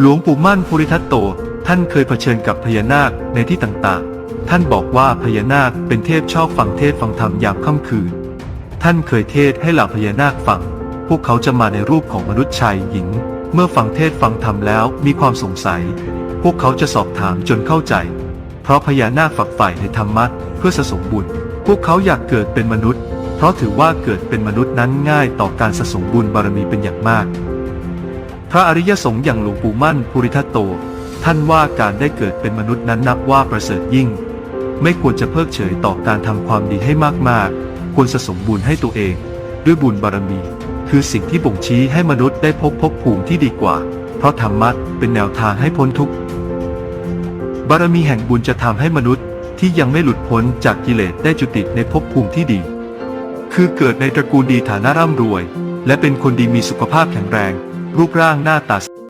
หลวงปู่มั่นภูริทัตโต ท่านเคยเผชิญกับพญานาคในที่ต่างๆ ท่านบอกว่าพญานาคเป็นเทพชอบฟังเทศฟังธรรมยามค่ำคืน ท่านเคยเทศให้เหล่าพญานาคฟัง พวกเขาจะมาในรูปของมนุษย์ชายหญิง เมื่อฟังเทศฟังธรรมแล้วมีความสงสัย พวกเขาจะสอบถามจนเข้าใจ เพราะพญานาคฝักใฝ่ในธรรมะเพื่อสะสมบุญ พวกเขาอยากเกิดเป็นมนุษย์ เพราะถือว่าเกิดเป็นมนุษย์นั้นง่ายต่อการสะสมบุญบารมีเป็นอย่างมาก ระอริยสงฆ์อย่างหลวงปู่มั่นภูริทัตโต ท่านว่าการได้เกิดเป็นมนุษย์นั้นนับว่าประเสริฐยิ่ง ไม่ควรจะเพิกเฉยต่อการทำความดีให้มากๆ ควรสะสมบุญให้ตัวเอง ด้วยบุญบารมี คือสิ่งที่บ่งชี้ให้มนุษย์ได้พบภพภูมิที่ดีกว่า เพราะธรรมะเป็นแนวทางให้พ้นทุกข์บารมีแห่งบุญจะทำให้มนุษย์ที่ยังไม่หลุดพ้นจากกิเลสได้จุติในภพภูมิที่ดี คือเกิดในตระกูลดีฐานะร่ำรวย และเป็นคนดีมีสุขภาพแข็งแรง รูปร่างหน้าตา